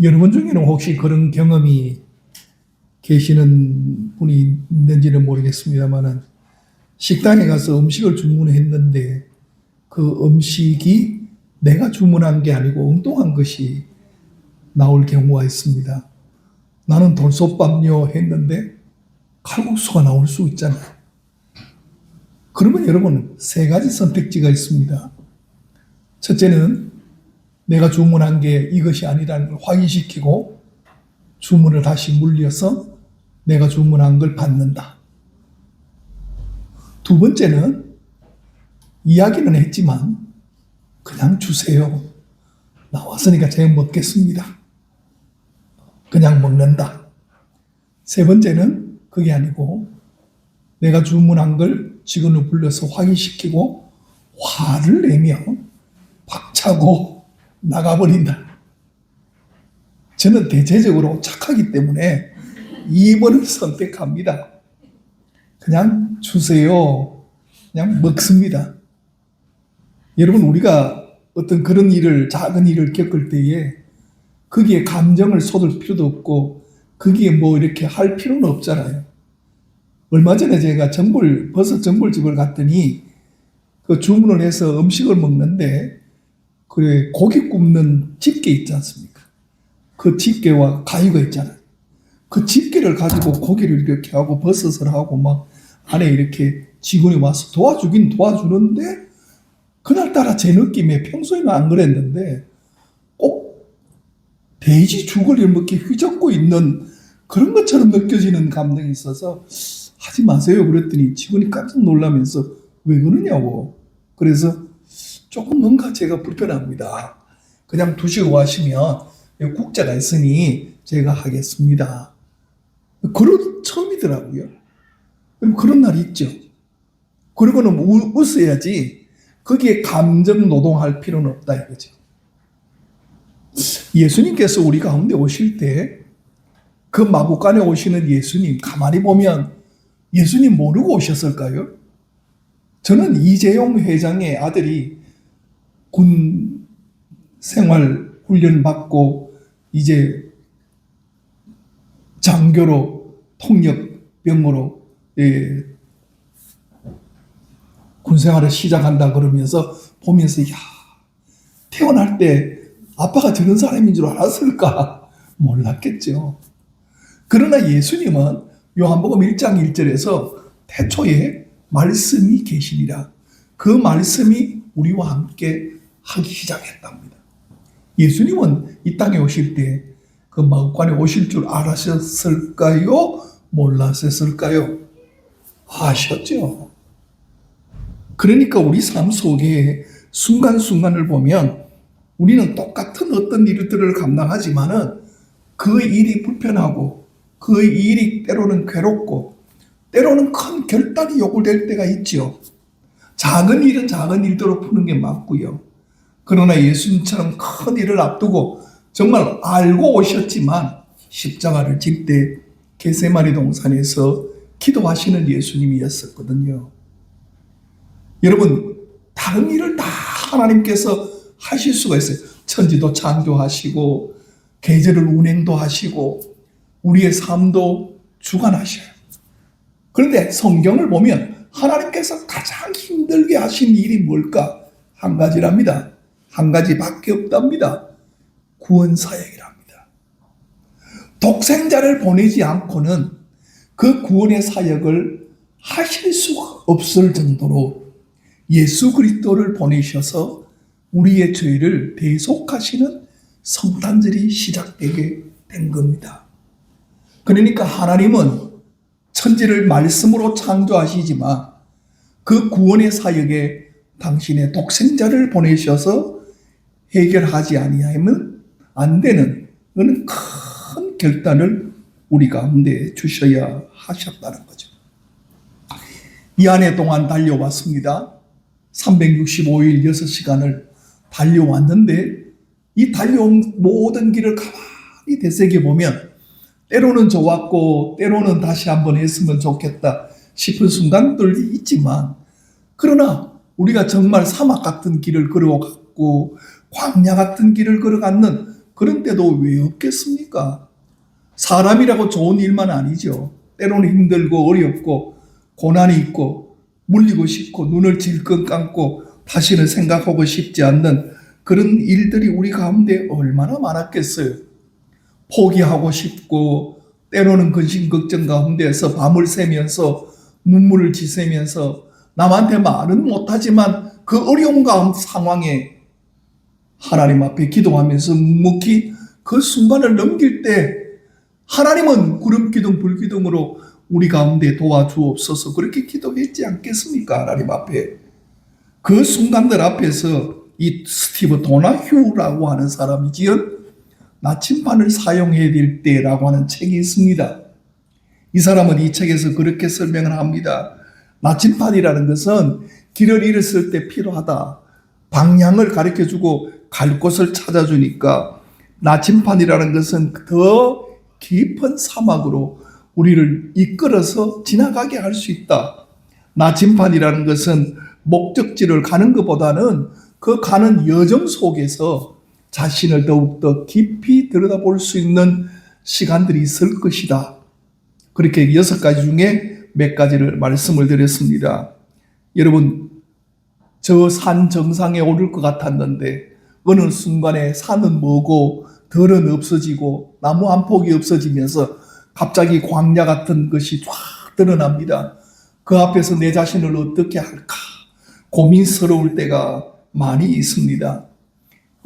여러분 중에는 혹시 그런 경험이 계시는 분이 있는지는 모르겠습니다만은 식당에 가서 음식을 주문했는데 그 음식이 내가 주문한 게 아니고 엉뚱한 것이 나올 경우가 있습니다. 나는 돌솥밥요 했는데 칼국수가 나올 수 있잖아요. 그러면 여러분 세 가지 선택지가 있습니다. 첫째는 내가 주문한 게 이것이 아니라는 걸 확인시키고 주문을 다시 물려서 내가 주문한 걸 받는다. 두 번째는 이야기는 했지만 그냥 주세요. 나왔으니까 제가 먹겠습니다. 그냥 먹는다. 세 번째는 그게 아니고 내가 주문한 걸 직원을 불러서 확인시키고 화를 내며 박차고 나가버린다. 저는 대체적으로 착하기 때문에 2번을 선택합니다. 그냥 주세요. 그냥 먹습니다. 여러분, 우리가 어떤 그런 일을, 작은 일을 겪을 때에 거기에 감정을 쏟을 필요도 없고 거기에 뭐 이렇게 할 필요는 없잖아요. 얼마 전에 제가 전골, 버섯 전골집을 갔더니 그 주문을 해서 음식을 먹는데 그래 고기 굽는 집게 있지 않습니까? 그 집게와 가위가 있잖아요. 그 집게를 가지고 고기를 이렇게 하고 버섯을 하고 막 안에 이렇게 직원이 와서 도와주긴 도와주는데 그날따라 제 느낌에 평소에는 안 그랬는데 꼭 돼지 죽을 이렇게 휘젓고 있는 그런 것처럼 느껴지는 감정이 있어서 하지 마세요 그랬더니 직원이 깜짝 놀라면서 왜 그러냐고 그래서 조금 뭔가 제가 불편합니다. 그냥 두시고 여기 국자가 있으니 제가 하겠습니다. 그런 처음이더라고요. 그런 날이 있죠. 그리고는 우- 웃어야지 거기에 감정 노동할 필요는 없다 이거죠. 예수님께서 우리 가운데 오실 때 그 마구간에 오시는 예수님 가만히 보면 예수님 모르고 오셨을까요? 저는 이재용 회장의 아들이 군 생활 훈련 받고 이제 장교로 통역병으로 예, 군 생활을 시작한다 그러면서 보면서 야 태어날 때 아빠가 저런 사람인 줄 알았을까 몰랐겠죠. 그러나 예수님은 요한복음 1장 1절에서 태초에 말씀이 계시니라. 그 말씀이 우리와 함께 하기 시작했답니다. 예수님은 이 땅에 오실 때 그 마음관에 오실 줄 알았을까요? 몰랐을까요? 아셨죠. 그러니까 우리 삶 속에 순간순간을 보면 우리는 똑같은 어떤 일들을 감당하지만은 그 일이 불편하고 그 일이 때로는 괴롭고 때로는 큰 결단이 요구될 때가 있죠. 작은 일은 작은 일대로 푸는 게 맞고요. 그러나 예수님처럼 큰 일을 앞두고 정말 알고 오셨지만 십자가를 질때 게세마리 동산에서 기도하시는 예수님이었었거든요. 여러분 다른 일을 다 하나님께서 하실 수가 있어요. 천지도 창조하시고 계절을 운행도 하시고 우리의 삶도 주관하셔요. 그런데 성경을 보면 하나님께서 가장 힘들게 하신 일이 뭘까? 한 가지랍니다. 한 가지밖에 없답니다. 구원 사역이랍니다. 독생자를 보내지 않고는 그 구원의 사역을 하실 수가 없을 정도로 예수 그리스도를 보내셔서 우리의 죄를 대속하시는 성탄절이 시작되게 된 겁니다. 그러니까 하나님은 천지를 말씀으로 창조하시지만 그 구원의 사역에 당신의 독생자를 보내셔서 해결하지 아니하면 안 되는 그런 큰 결단을 우리 가운데 주셔야 하셨다는 거죠. 이한해 동안 달려왔습니다. 365일 6시간을 달려왔는데 이 달려온 모든 길을 가만히 되새겨 보면 때로는 좋았고 때로는 다시 한번 했으면 좋겠다 싶은 순간들이 있지만 그러나 우리가 정말 사막 같은 길을 걸어갔고 광야 같은 길을 걸어갔는 그런데도 왜 없겠습니까? 사람이라고 좋은 일만 아니죠. 때로는 힘들고 어렵고 고난이 있고 물리고 싶고 눈을 질끈 감고 다시는 생각하고 싶지 않는 그런 일들이 우리 가운데 얼마나 많았겠어요. 포기하고 싶고 때로는 근심 걱정 가운데서 밤을 새면서 눈물을 지새면서 남한테 말은 못하지만 그 어려운 상황에 하나님 앞에 기도하면서 묵묵히 그 순간을 넘길 때 하나님은 구름 기둥 불 기둥으로 우리 가운데 도와주옵소서 그렇게 기도했지 않겠습니까 하나님 앞에 그 순간들 앞에서 이 스티브 도나휴라고 하는 사람이 지은 나침반을 사용해야 될 때라고 하는 책이 있습니다. 이 사람은 이 책에서 그렇게 설명을 합니다. 나침반이라는 것은 길을 잃었을 때 필요하다. 방향을 가르쳐 주고 갈 곳을 찾아주니까 나침반이라는 것은 더 깊은 사막으로 우리를 이끌어서 지나가게 할 수 있다. 나침반이라는 것은 목적지를 가는 것보다는 그 가는 여정 속에서 자신을 더욱더 깊이 들여다볼 수 있는 시간들이 있을 것이다. 그렇게 여섯 가지 중에 몇 가지를 말씀을 드렸습니다. 여러분, 저 산 정상에 오를 것 같았는데 어느 순간에 산은 뭐고 들은 없어지고 나무 한 폭이 없어지면서 갑자기 광야 같은 것이 쫙 드러납니다. 그 앞에서 내 자신을 어떻게 할까 고민스러울 때가 많이 있습니다.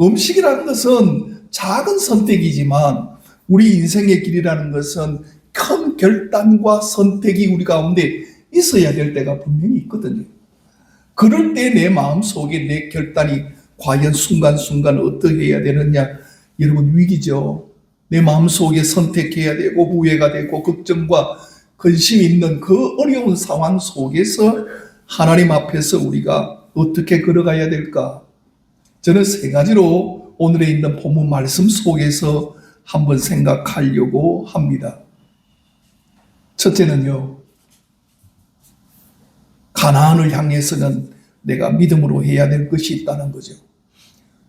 음식이라는 것은 작은 선택이지만 우리 인생의 길이라는 것은 큰 결단과 선택이 우리 가운데 있어야 될 때가 분명히 있거든요. 그럴 때 내 마음 속에 내 결단이 과연 순간순간 어떻게 해야 되느냐. 여러분 위기죠. 내 마음 속에 선택해야 되고 후회가 되고 걱정과 근심이 있는 그 어려운 상황 속에서 하나님 앞에서 우리가 어떻게 걸어가야 될까? 저는 세 가지로 오늘에 있는 본문 말씀 속에서 한번 생각하려고 합니다. 첫째는요, 가나안을 향해서는 내가 믿음으로 해야 될 것이 있다는 거죠.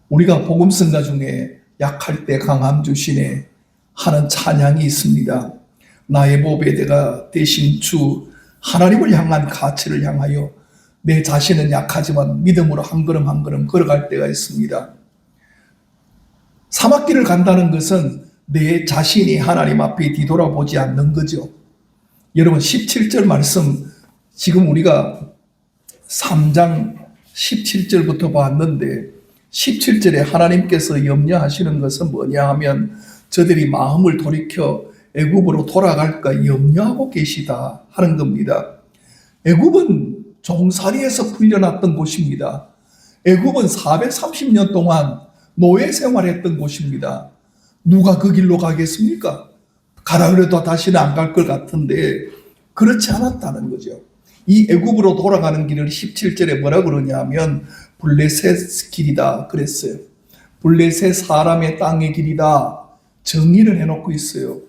우리가 복음 성가 중에 약할 때 강함 주시네 하는 찬양이 있습니다. 나의 보배대가 대신 주 하나님을 향한 가치를 향하여 내 자신은 약하지만 믿음으로 한 걸음 한 걸음 걸어갈 때가 있습니다. 사막길을 간다는 것은 내 자신이 하나님 앞에 뒤돌아보지 않는 거죠. 여러분 17절 말씀 지금 우리가 3장 17절부터 봤는데 17절에 하나님께서 염려하시는 것은 뭐냐 하면 저들이 마음을 돌이켜 애굽으로 돌아갈까 염려하고 계시다 하는 겁니다. 애굽은 종살이에서 풀려났던 곳입니다. 애굽은 430년 동안 노예 생활했던 곳입니다. 누가 그 길로 가겠습니까? 가라 그래도 다시는 안 갈 것 같은데 그렇지 않았다는 거죠. 이 애굽으로 돌아가는 길을 17절에 뭐라 그러냐면 블레셋 길이다 그랬어요. 블레셋 사람의 땅의 길이다. 정의를 해놓고 있어요.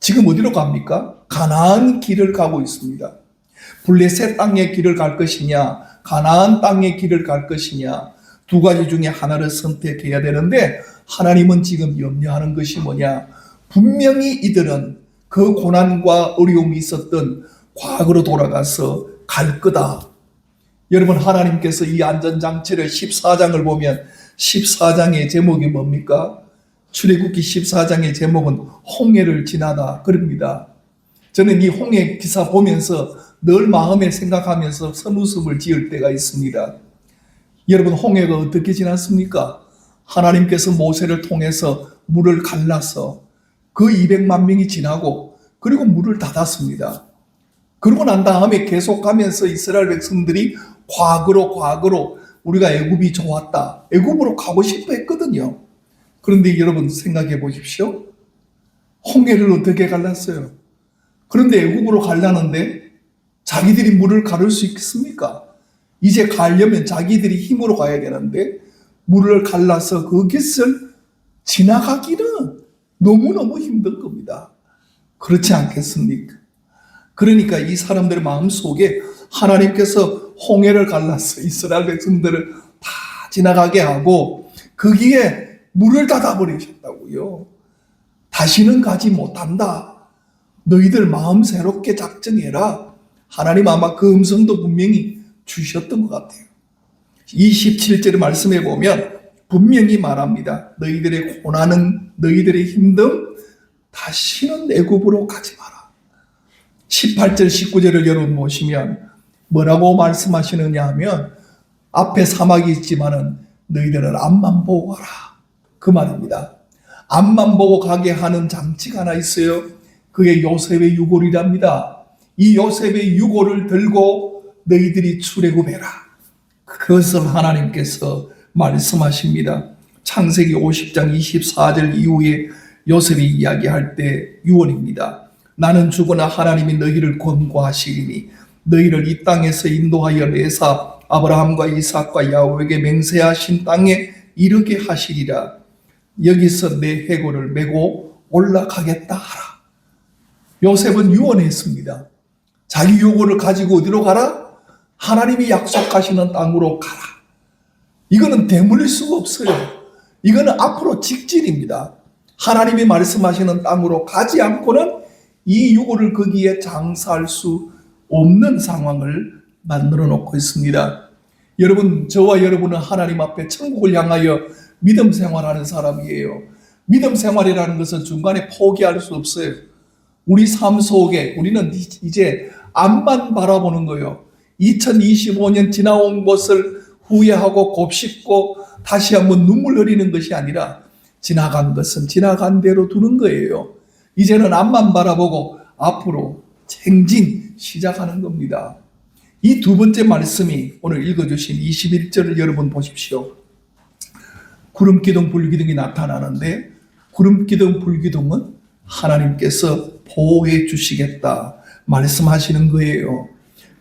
지금 어디로 갑니까? 가나안 길을 가고 있습니다. 블레셋 땅의 길을 갈 것이냐, 가나안 땅의 길을 갈 것이냐, 두 가지 중에 하나를 선택해야 되는데 하나님은 지금 염려하는 것이 뭐냐? 분명히 이들은 그 고난과 어려움이 있었던 과거로 돌아가서 갈 거다. 여러분 하나님께서 이 안전장치를 14장을 보면 14장의 제목이 뭡니까? 출애굽기 14장의 제목은 홍해를 지나다 그럽니다. 저는 이 홍해 기사 보면서 늘 마음에 생각하면서 선웃음을 지을 때가 있습니다. 여러분 홍해가 어떻게 지났습니까? 하나님께서 모세를 통해서 물을 갈라서 그 200만 명이 지나고 그리고 물을 닫았습니다. 그러고 난 다음에 계속 가면서 이스라엘 백성들이 과거로 과거로 우리가 애굽이 좋았다. 애굽으로 가고 싶어 했거든요. 그런데 여러분 생각해 보십시오. 홍해를 어떻게 갈랐어요? 그런데 애굽으로 가려는데 자기들이 물을 가를 수 있겠습니까? 이제 가려면 자기들이 힘으로 가야 되는데 물을 갈라서 그 길을 지나가기는 너무너무 힘든 겁니다. 그렇지 않겠습니까? 그러니까 이 사람들의 마음 속에 하나님께서 홍해를 갈라서 이스라엘 백성들을 다 지나가게 하고 거기에 물을 닫아버리셨다고요. 다시는 가지 못한다. 너희들 마음 새롭게 작정해라. 하나님 아마 그 음성도 분명히 주셨던 것 같아요. 27절의 말씀에 보면 분명히 말합니다. 너희들의 고난은 너희들의 힘듦 다시는 애굽으로 가지 마라. 18절 19절을 여러분 보시면 뭐라고 말씀하시느냐 하면 앞에 사막이 있지만은 너희들은 앞만 보고 가라. 그 말입니다. 앞만 보고 가게 하는 장치가 하나 있어요. 그게 요셉의 유골이랍니다. 이 요셉의 유골을 들고 너희들이 출애굽해라. 그것을 하나님께서 말씀하십니다. 창세기 50장 24절 이후에 요셉이 이야기할 때 유언입니다. 나는 죽으나 하나님이 너희를 권고하시리니 너희를 이 땅에서 인도하여 내사 아브라함과 이삭과 야곱에게 맹세하신 땅에 이르게 하시리라. 여기서 내 해골을 메고 올라가겠다 하라. 요셉은 유언했습니다. 자기 요구를 가지고 어디로 가라? 하나님이 약속하시는 땅으로 가라. 이거는 되물릴 수가 없어요. 이거는 앞으로 직진입니다. 하나님이 말씀하시는 땅으로 가지 않고는 이 유고를 거기에 장사할 수 없는 상황을 만들어 놓고 있습니다. 여러분, 저와 여러분은 하나님 앞에 천국을 향하여 믿음 생활하는 사람이에요. 믿음 생활이라는 것은 중간에 포기할 수 없어요. 우리 삶 속에 우리는 이제 앞만 바라보는 거예요. 2025년 지나온 것을 후회하고 곱씹고 다시 한번 눈물 흘리는 것이 아니라 지나간 것은 지나간 대로 두는 거예요. 이제는 앞만 바라보고 앞으로 행진 시작하는 겁니다. 이 두 번째 말씀이 오늘 읽어주신 21절을 여러분 보십시오. 구름 기둥, 불 기둥이 나타나는데 구름 기둥, 불 기둥은 하나님께서 보호해 주시겠다 말씀하시는 거예요.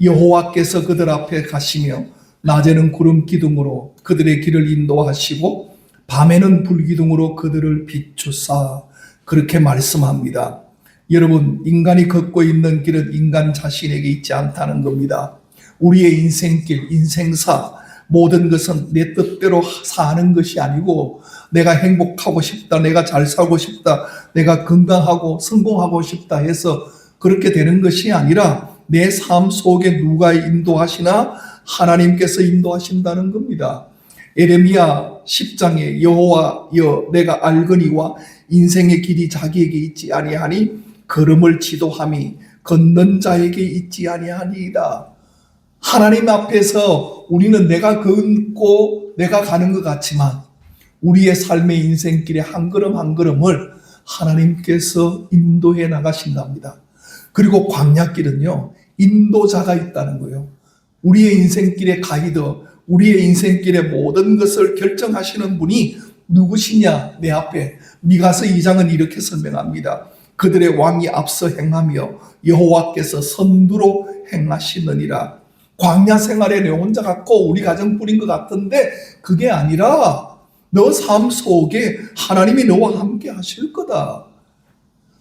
여호와께서 그들 앞에 가시며 낮에는 구름 기둥으로 그들의 길을 인도하시고 밤에는 불 기둥으로 그들을 비추사 그렇게 말씀합니다. 여러분 인간이 걷고 있는 길은 인간 자신에게 있지 않다는 겁니다. 우리의 인생길, 인생사 모든 것은 내 뜻대로 사는 것이 아니고 내가 행복하고 싶다, 내가 잘 살고 싶다, 내가 건강하고 성공하고 싶다 해서 그렇게 되는 것이 아니라 내 삶 속에 누가 인도하시나 하나님께서 인도하신다는 겁니다. 에레미야 10장에 여호와여 내가 알거니와 인생의 길이 자기에게 있지 아니하니 걸음을 지도함이 걷는 자에게 있지 아니하니이다. 하나님 앞에서 우리는 내가 걷고 내가 가는 것 같지만 우리의 삶의 인생길의 한 걸음 한 걸음을 하나님께서 인도해 나가신답니다. 그리고 광야길은요, 인도자가 있다는 거예요. 우리의 인생길의 가이드, 우리의 인생길의 모든 것을 결정하시는 분이 누구시냐? 내 앞에 미가서 2장은 이렇게 설명합니다. 그들의 왕이 앞서 행하며 여호와께서 선두로 행하시느니라. 광야 생활에 내 혼자 갖고 우리 가정뿐인 것 같은데 그게 아니라 너 삶 속에 하나님이 너와 함께 하실 거다.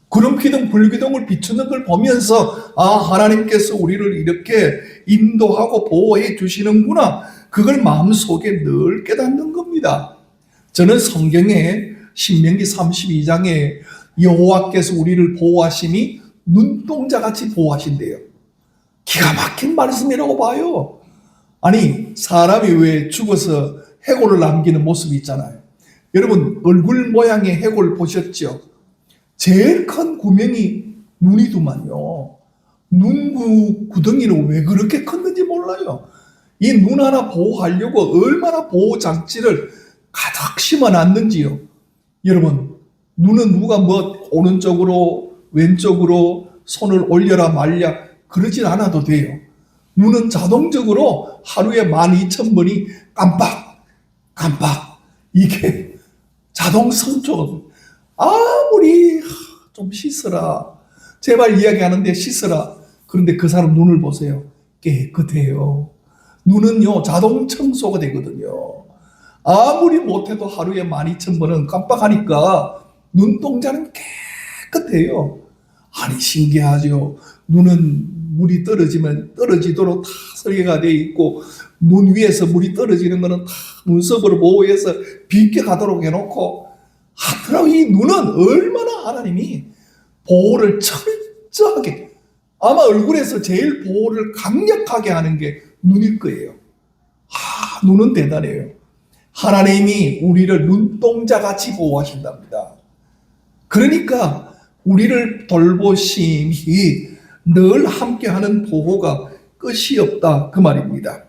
구름 기둥, 불 기둥을 비추는 걸 보면서 아 하나님께서 우리를 이렇게 인도하고 보호해 주시는구나. 그걸 마음속에 늘 깨닫는 겁니다. 저는 성경에 신명기 32장에 여호와께서 우리를 보호하심이 눈동자같이 보호하신대요. 기가 막힌 말씀이라고 봐요. 아니 사람이 왜 죽어서 해골을 남기는 모습이 있잖아요. 여러분 얼굴 모양의 해골 보셨죠? 제일 큰 구멍이 눈이더만요. 눈 구덩이는 왜 그렇게 컸는지 몰라요. 이 눈 하나 보호하려고 얼마나 보호 장치를 가득 심어놨는지요. 여러분, 눈은 누가 뭐 오른쪽으로 왼쪽으로 손을 올려라 말랴 그러진 않아도 돼요. 눈은 자동적으로 하루에 12,000번이 깜빡 깜빡. 이게 자동 성종 아무리 좀 씻어라. 제발 이야기하는데 씻어라. 그런데 그 사람 눈을 보세요. 깨끗해요 눈은요 자동 청소가 되거든요. 아무리 못해도 하루에 12,000번은 깜빡하니까 눈동자는 깨끗해요. 아니 신기하죠. 눈은 물이 떨어지면 떨어지도록 다 설계가 되어 있고 눈 위에서 물이 떨어지는 거는 다 눈썹으로 보호해서 비게 가도록 해놓고 하더라고 이 눈은 얼마나 하나님이 보호를 철저하게 아마 얼굴에서 제일 보호를 강력하게 하는 게 눈일 거예요. 아, 눈은 대단해요. 하나님이 우리를 눈동자 같이 보호하신답니다. 그러니까 우리를 돌보심이 늘 함께하는 보호가 끝이 없다 그 말입니다.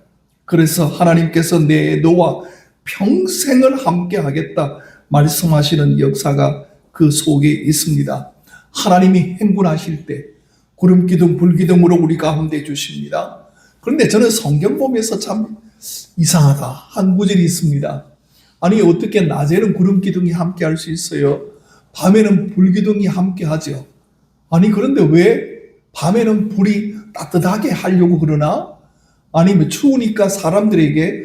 그래서 하나님께서 내 너와 평생을 함께하겠다 말씀하시는 역사가 그 속에 있습니다. 하나님이 행군하실 때 구름 기둥 불 기둥으로 우리 가운데 주십니다. 그런데 저는 성경 보면서 참 이상하다 한 구절이 있습니다. 아니 어떻게 낮에는 구름 기둥이 함께 할 수 있어요? 밤에는 불 기둥이 함께 하죠. 아니 그런데 왜 밤에는 불이 따뜻하게 하려고 그러나? 아니면 추우니까 사람들에게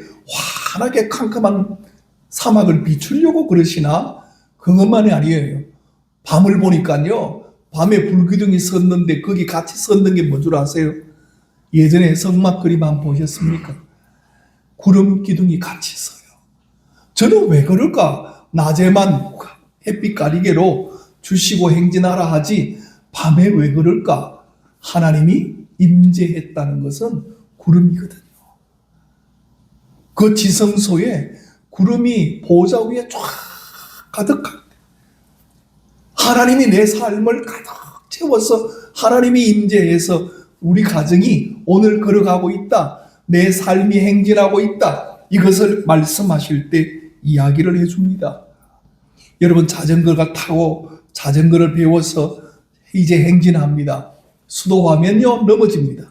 환하게 캄캄한 사막을 비추려고 그러시나? 그것만이 아니에요. 밤을 보니까요. 밤에 불기둥이 섰는데 거기 같이 섰는 게 뭔 줄 아세요? 예전에 성막 그림 한번 보셨습니까? 구름 기둥이 같이 서요. 저는 왜 그럴까? 낮에만 햇빛 가리개로 주시고 행진하라 하지 밤에 왜 그럴까? 하나님이 임재했다는 것은 구름이거든요. 그 지성소에 구름이 보좌 위에 쫙 가득할 때 하나님이 내 삶을 가득 채워서 하나님이 임재해서 우리 가정이 오늘 걸어가고 있다. 내 삶이 행진하고 있다. 이것을 말씀하실 때 이야기를 해줍니다. 여러분 자전거가 타고 자전거를 배워서 이제 행진합니다. 수도하면요 넘어집니다.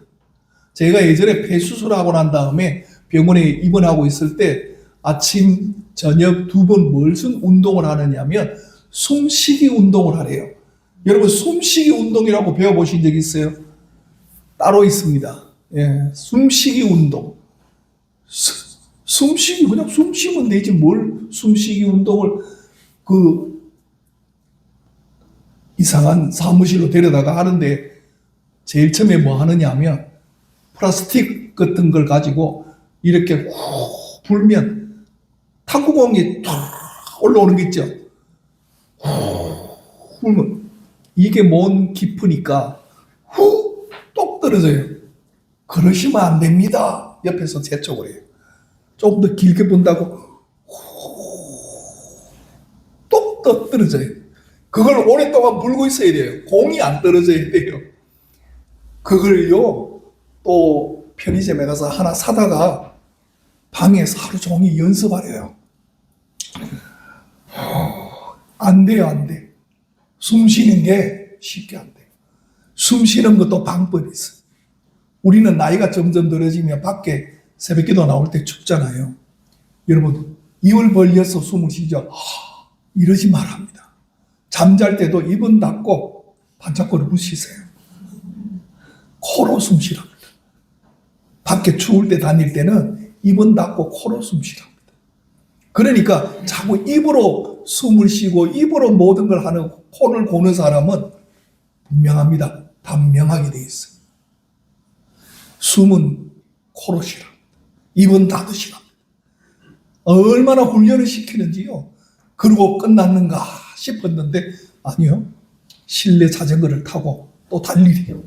제가 예전에 폐 수술하고 난 다음에 병원에 입원하고 있을 때 아침 저녁 두 번 무슨 운동을 하느냐면 숨쉬기 운동을 하래요. 여러분 숨쉬기 운동이라고 배워보신 적 있어요? 따로 있습니다. 예, 숨쉬기 운동. 수- 숨쉬기 그냥 숨 쉬면 되지 뭘 숨쉬기 운동을 그 이상한 사무실로 데려다가 하는데 제일 처음에 뭐 하느냐 하면 플라스틱 같은 걸 가지고 이렇게 후 불면 탁구공이 탁 올라오는 게 있죠. 후 불면 이게 뭔 깊으니까 떨어져요. 그러시면 안 됩니다. 옆에서 재촉을 해요. 조금 더 길게 본다고 똑똑 떨어져요. 그걸 오랫동안 불고 있어야 돼요. 공이 안 떨어져야 돼요. 그걸요, 또 편의점에 가서 하나 사다가 방에서 하루 종일 연습하래요. 안 돼요, 안 돼. 숨 쉬는 게 쉽게 안 돼요. 숨 쉬는 것도 방법이 있어요. 우리는 나이가 점점 들어지면 밖에 새벽 기도 나올 때 춥잖아요. 여러분, 입을 벌려서 숨을 쉬죠. 하, 이러지 말합니다. 잠잘 때도 입은 닫고 반짝거리고 쉬세요. 코로 숨 쉬랍니다. 밖에 추울 때 다닐 때는 입은 닫고 코로 숨 쉬랍니다. 그러니까 자꾸 입으로 숨을 쉬고 입으로 모든 걸 하는 코를 고는 사람은 분명합니다. 단명하게 돼 있어요. 숨은 코로 쉬랍니다. 입은 닫으시랍니다. 얼마나 훈련을 시키는지요. 그리고 끝났는가 싶었는데 아니요. 실내 자전거를 타고 또 달리래요.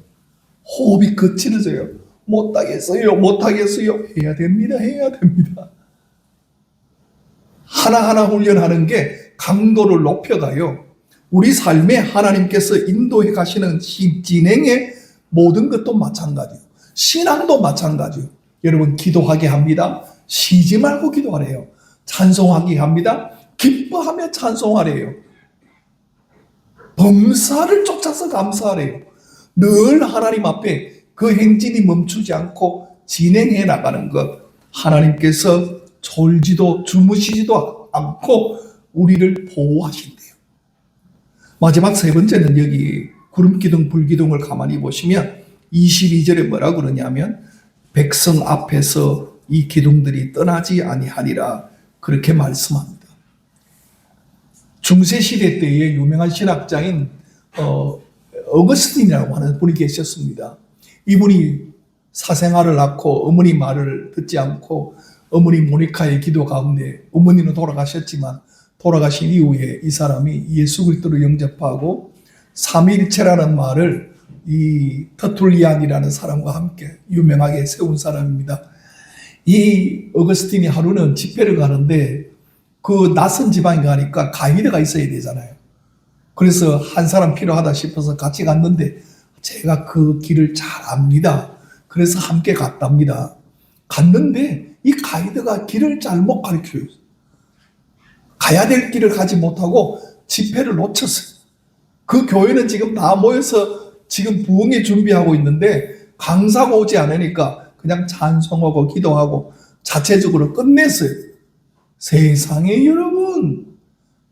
호흡이 거칠어져요. 못하겠어요. 못하겠어요. 해야 됩니다. 해야 됩니다. 하나하나 훈련하는 게 강도를 높여가요. 우리 삶에 하나님께서 인도해 가시는 시- 진행의 모든 것도 마찬가지요. 신앙도 마찬가지요. 여러분 기도하게 합니다. 쉬지 말고 기도하래요. 찬송하게 합니다. 기뻐하며 찬송하래요. 범사를 쫓아서 감사하래요. 늘 하나님 앞에 그 행진이 멈추지 않고 진행해 나가는 것. 하나님께서 졸지도 주무시지도 않고 우리를 보호하신대요. 마지막 세 번째는 여기 구름기둥 불기둥을 가만히 보시면 22절에 뭐라 그러냐면 백성 앞에서 이 기둥들이 떠나지 아니하리라 그렇게 말씀합니다. 중세 시대 때의 유명한 신학자인 어, 어거스틴이라고 하는 분이 계셨습니다. 이분이 사생활을 낳고 어머니 말을 듣지 않고 어머니 모니카의 기도 가운데 어머니는 돌아가셨지만 돌아가신 이후에 이 사람이 예수 그리스도를 영접하고 삼위일체라는 말을 이 터툴리안이라는 사람과 함께 유명하게 세운 사람입니다. 이 어거스틴이 하루는 집회를 가는데 그 낯선 지방에 가니까 가이드가 있어야 되잖아요. 그래서 한 사람 필요하다 싶어서 같이 갔는데 제가 그 길을 잘 압니다. 그래서 함께 갔답니다. 갔는데 이 가이드가 길을 잘못 가르쳐요. 가야 될 길을 가지 못하고 집회를 놓쳤어요. 그 교회는 지금 다 모여서 지금 부흥회 준비하고 있는데 강사가 오지 않으니까 그냥 찬송하고 기도하고 자체적으로 끝냈어요. 세상에 여러분.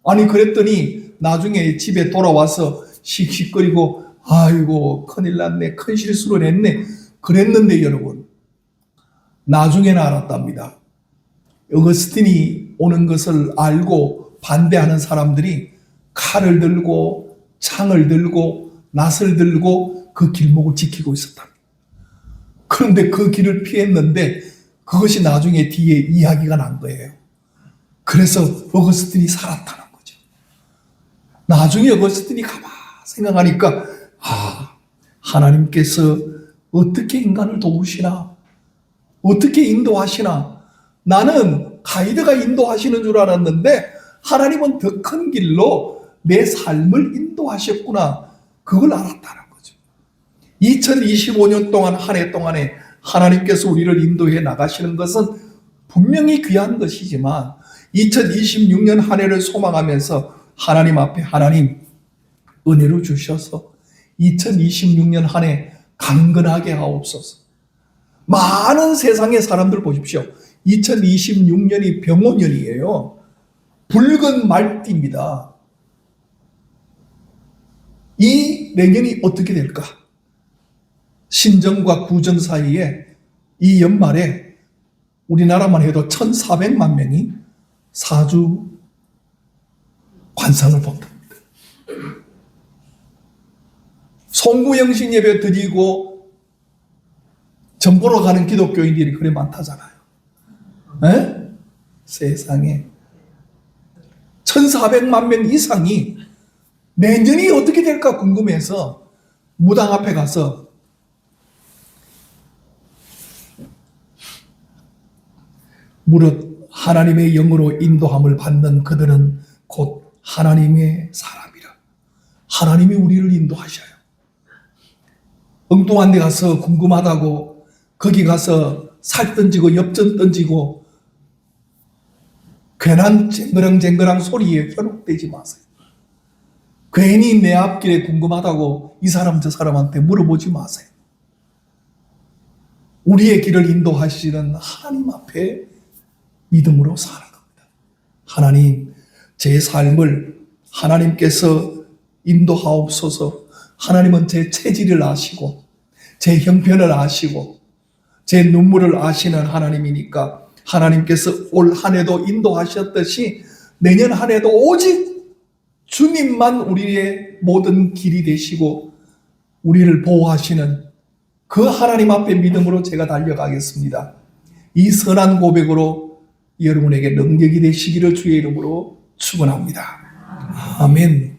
아니 그랬더니 나중에 집에 돌아와서 씩씩거리고 아이고 큰일 났네 큰 실수를 했네 그랬는데 여러분 나중에는 알았답니다. 어거스틴이 오는 것을 알고 반대하는 사람들이 칼을 들고 창을 들고 낫을 들고 그 길목을 지키고 있었다. 그런데 그 길을 피했는데 그것이 나중에 뒤에 이야기가 난 거예요. 그래서 어거스틴이 살았다는 거죠. 나중에 어거스틴이 가만 생각하니까 아 하나님께서 어떻게 인간을 도우시나 어떻게 인도하시나 나는 가이드가 인도하시는 줄 알았는데 하나님은 더 큰 길로 내 삶을 인도하셨구나 그걸 알았다는 거죠. 2025년 동안 한 해 동안에 하나님께서 우리를 인도해 나가시는 것은 분명히 귀한 것이지만 2026년 한 해를 소망하면서 하나님 앞에 하나님 은혜를 주셔서 2026년 한 해 강건하게 하옵소서. 많은 세상의 사람들 보십시오. 2026년이 병원년이에요. 붉은 말띠입니다. 이 내년이 어떻게 될까? 신정과 구정 사이에 이 연말에 우리나라만 해도 1,400만 명이 사주 관상을 본답니다. 송구영신 예배 드리고 전보러 가는 기독교인들이 그래 많다잖아요. 에? 세상에 1,400만 명 이상이 내년이 어떻게 될까 궁금해서 무당 앞에 가서 무릇 하나님의 영으로 인도함을 받는 그들은 곧 하나님의 사람이라. 하나님이 우리를 인도하셔요. 엉뚱한 데 가서 궁금하다고 거기 가서 살 던지고 엽전 던지고 괜한 쟁그랑쟁그랑 소리에 현혹되지 마세요. 괜히 내 앞길에 궁금하다고 이 사람 저 사람한테 물어보지 마세요. 우리의 길을 인도하시는 하나님 앞에 믿음으로 살아갑니다. 하나님, 제 삶을 하나님께서 인도하옵소서. 하나님은 제 체질을 아시고, 제 형편을 아시고, 제 눈물을 아시는 하나님이니까 하나님께서 올 한 해도 인도하셨듯이 내년 한 해도 오직 주님만 우리의 모든 길이 되시고 우리를 보호하시는 그 하나님 앞에 믿음으로 제가 달려가겠습니다. 이 선한 고백으로 여러분에게 능력이 되시기를 주의 이름으로 축원합니다. 아멘.